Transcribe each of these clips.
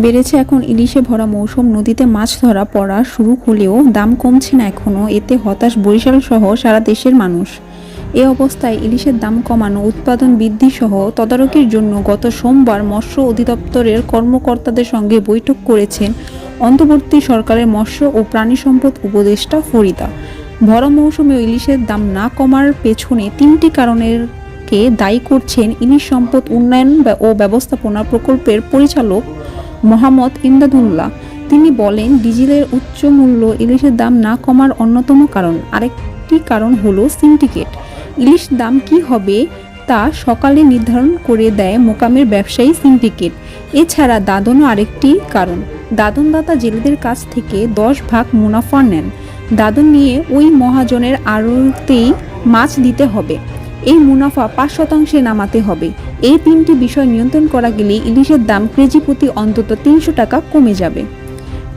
বেড়েছে এখন ইলিশে ভরা মৌসুম। নদীতে মাছ ধরা পড়া শুরু হলেও দাম কমছে না এখনও এতে হতাশ বরিশাল সহ সারা দেশের মানুষ। এ অবস্থায় ইলিশের দাম কমানো, উৎপাদন বৃদ্ধি সহ তদারকির জন্য গত সোমবার মৎস্য অধিদপ্তরের কর্মকর্তাদের সঙ্গে বৈঠক করেছেন অন্তর্বর্তী সরকারের মৎস্য ও প্রাণী সম্পদ উপদেষ্টা ফরিদা। ভরা মৌসুমে ইলিশের দাম না কমার পেছনে তিনটি কারণের কে দায়ী করছেন ইলিশ সম্পদ উন্নয়ন ও ব্যবস্থাপনা প্রকল্পের পরিচালক মোহাম্মদ ইমদাদুল্লাহ। তিনি বলেন, ডিজেলের উচ্চ মূল্য ইলিশের দাম না কমার অন্যতম কারণ, আরেকটি কারণ হলো সিন্ডিকেট। ইলিশ দাম কি হবে তা সকালে নির্ধারণ করে দেয় মোকামের ব্যবসায়ী সিন্ডিকেট। এছাড়া দাদনও আরেকটি কারণ। দাদনদাতা জেলেদের কাছ থেকে দশ ভাগ মুনাফা নেন। দাদন নিয়ে ওই মহাজনের আড়তেই মাছ দিতে হবে। এই মুনাফা পাঁচ শতাংশে নামাতে হবে। এই তিনটি বিষয় নিয়ন্ত্রণ করা গেলে ইলিশের দাম কেজি প্রতি অন্তত তিনশো টাকা কমে যাবে।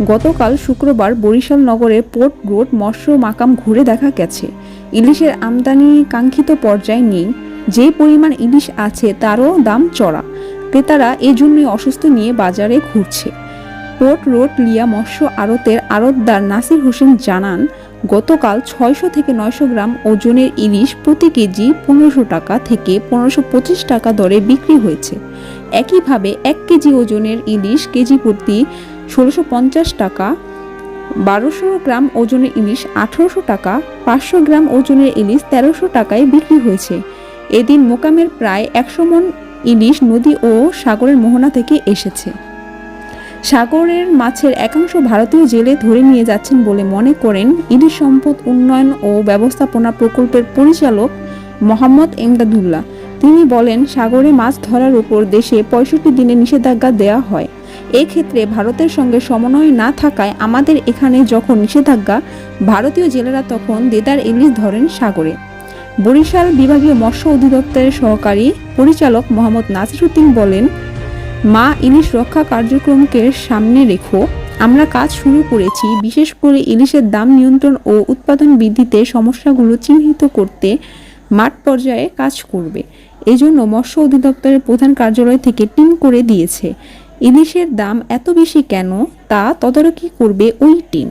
গতকাল শুক্রবার বরিশাল নগরে পোর্ট রোড মৎস্য মাকাম ঘুরে দেখা গেছে। ইলিশের আমদানি কাঙ্ক্ষিত পর্যায়ে নেই। যে পরিমাণ ইলিশ আছে তারও দাম চড়া। ক্রেতারা এজন্যই অসুস্থ নিয়ে বাজারে ঘুরছে। পোর্ট রোড লিয়া মৎস্য আড়তের আড়তদার নাসির হোসেন জানান, গতকাল ছয়শো থেকে নয়শো গ্রাম ওজনের ইলিশ প্রতি কেজি পনেরোশো টাকা থেকে পনেরোশো পঁচিশ টাকা দরে বিক্রি হয়েছে। একইভাবে এক কেজি ওজনের ইলিশ কেজি প্রতি ষোলোশো পঞ্চাশ টাকা, বারোশো গ্রাম ওজনের ইলিশ আঠারোশো টাকা, পাঁচশো গ্রাম ওজনের ইলিশ তেরোশো টাকায় বিক্রি হয়েছে। এদিন মোকামের প্রায় একশো মন ইলিশ নদী ও সাগরের মোহনা থেকে এসেছে। সাগরের মাছের একাংশ ভারতীয় জেলে ধরে নিয়ে যাচ্ছেন বলে মনে করেন ইলিশ সম্পদ উন্নয়ন ও ব্যবস্থাপনা প্রকল্পের পরিচালক মোহাম্মদ এমদাদুল্লাহ। তিনি বলেন, সাগরে মাছ ধরার উপর দেশে পঁয়ষট্টি দিনে নিষেধাজ্ঞা দেওয়া হয়। এক্ষেত্রে ভারতের সঙ্গে সমন্বয় না থাকায় আমাদের এখানে যখন নিষেধাজ্ঞা, ভারতীয় জেলেরা তখন দেদার ইলিশ ধরেন সাগরে। বরিশাল বিভাগীয় মৎস্য অধিদপ্তরের সহকারী পরিচালক মোহাম্মদ নাসিরুদ্দিন বলেন মা, ইলিশ রক্ষা কার্যক্রমকে সামনে রেখো। আমরা কাজ শুরু করেছি। বিশেষ করে ইলিশের দাম নিয়ন্ত্রণ ও উৎপাদন বৃদ্ধিতে সমস্যাগুলো চিহ্নিত করতে মাঠ পর্যায়ে কাজ করবে। এজন্য মৎস্য অধিদপ্তরের প্রধান কার্যালয় থেকে টিম করে দিয়েছে। ইলিশের দাম এত বেশি কেন? তা তদারকি করবে ওই টিম।